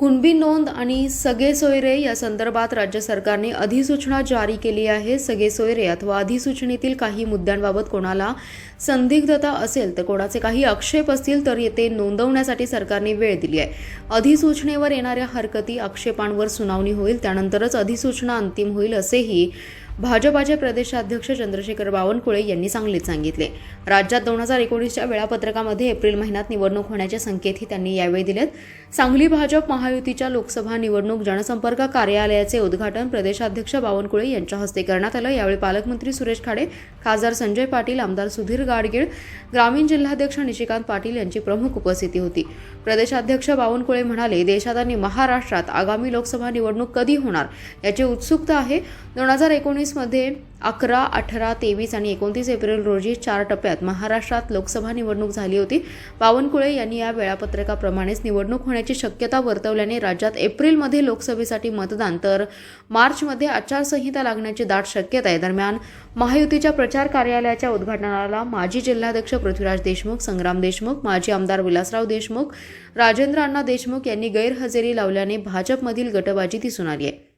कुणबी नोंद आणि सगळे सोयरे या संदर्भात राज्य सरकारने अधिसूचना जारी केली आहे. सगळे सोयरे अथवा अधिसूचनेतील काही मुद्द्यांबाबत कोणाला संदिग्धता असेल तर कोणाचे काही आक्षेप असतील तर ते नोंदवण्यासाठी सरकारने वेळ दिली आहे. अधिसूचनेवर येणाऱ्या हरकती आक्षेपांवर सुनावणी होईल त्यानंतरच अधिसूचना अंतिम होईल असेही भाजपाचे प्रदेशाध्यक्ष चंद्रशेखर बावनकुळे यांनी सांगलीत सांगितले. राज्यात दोन हजार एकोणीसच्या वेळापत्रकामध्ये एप्रिल महिन्यात निवडणूक होण्याचे संकेतही त्यांनी यावेळी दिलेत. सांगली भाजप महायुतीच्या लोकसभा निवडणूक जनसंपर्क कार्यालयाचे उद्घाटन प्रदेशाध्यक्ष बावनकुळे यांच्या हस्ते करण्यात आलं. यावेळी पालकमंत्री सुरेश खाडे खासदार संजय पाटील आमदार सुधीर गाडगीळ ग्रामीण जिल्हाध्यक्ष निशिकांत पाटील यांची प्रमुख उपस्थिती होती. प्रदेशाध्यक्ष बावनकुळे म्हणाले देशात आणि महाराष्ट्रात आगामी लोकसभा निवडणूक कधी होणार याची उत्सुकता आहे. दोन हजार एकोणीस एकोणीसमध्ये अकरा अठरा तेवीस आणि एकोणतीस एप्रिल रोजी चार टप्प्यात महाराष्ट्रात लोकसभा निवडणूक झाली होती. बावनकुळे यांनी या वेळापत्रकाप्रमाणेच निवडणूक होण्याची शक्यता वर्तवल्याने राज्यात एप्रिलमध्ये लोकसभेसाठी मतदान तर मार्चमध्ये आचारसंहिता लागण्याची दाट शक्यता आहे. दरम्यान महायुतीच्या प्रचार कार्यालयाच्या उद्घाटनाला माजी जिल्हाध्यक्ष पृथ्वीराज देशमुख संग्राम देशमुख माजी आमदार विलासराव देशमुख राजेंद्र अण्णा देशमुख यांनी गैरहजेरी लावल्याने भाजपमधील गटबाजी दिसून आली आहे.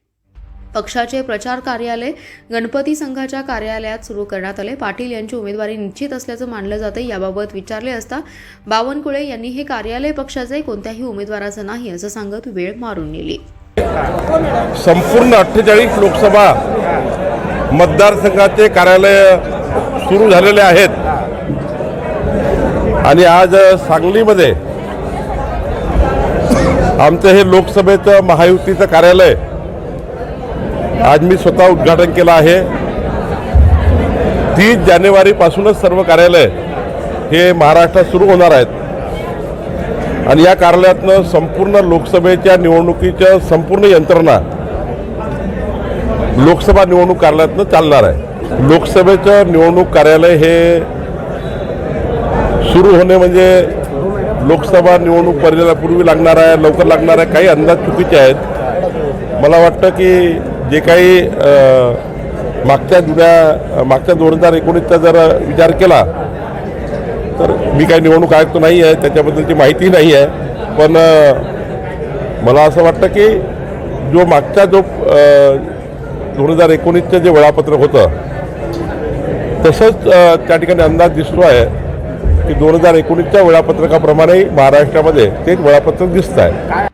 पक्षाचे प्रचार कार्यालय गणपती संघाच्या कार्यालयात सुरू करण्यात आले. पाटील यांची उमेदवारी निश्चित असल्याचं मानलं जातं याबाबत विचारले असता बावनकुळे यांनी हे कार्यालय पक्षाचे कोणत्याही उमेदवाराचं नाही असं सांगत वेळ मारून नेली. संपूर्ण अठ्ठेचाळीस लोकसभा मतदारसंघाचे कार्यालय सुरू झालेले आहेत. आणि आज सांगलीमध्ये आमचं हे लोकसभेचं महायुतीचं कार्यालय आज मी स्वतः उद्घाटन केलं आहे. तीस जानेवारीपासूनच सर्व कार्यालय हे महाराष्ट्रात सुरू होणार आहेत. आणि या कार्यालयातनं संपूर्ण लोकसभेच्या निवडणुकीच्या संपूर्ण यंत्रणा लोकसभा निवडणूक कार्यालयातनं चालणार आहे. लोकसभेचं निवडणूक कार्यालय हे सुरू होणे म्हणजे लोकसभा निवडणूक पर्यायापूर्वी लागणार आहे लवकर लागणार आहे काही अंदाज चुकीचे आहेत. मला वाटतं की जे काही मागच्या जुन्या मागच्या दोन हजार एकोणीसचा जर विचार केला तर मी काही निवडणूक आयुक्त नाही आहे त्याच्याबद्दलची माहिती नाही आहे. पण मला असं वाटतं की जो मागचा जो दोन हजार एकोणीसचं जे वेळापत्रक होतं तसंच त्या ठिकाणी अंदाज दिसतो आहे की दोन हजार एकोणीसच्या वेळापत्रकाप्रमाणे महाराष्ट्रामध्ये ते वेळापत्रक दिसत आहे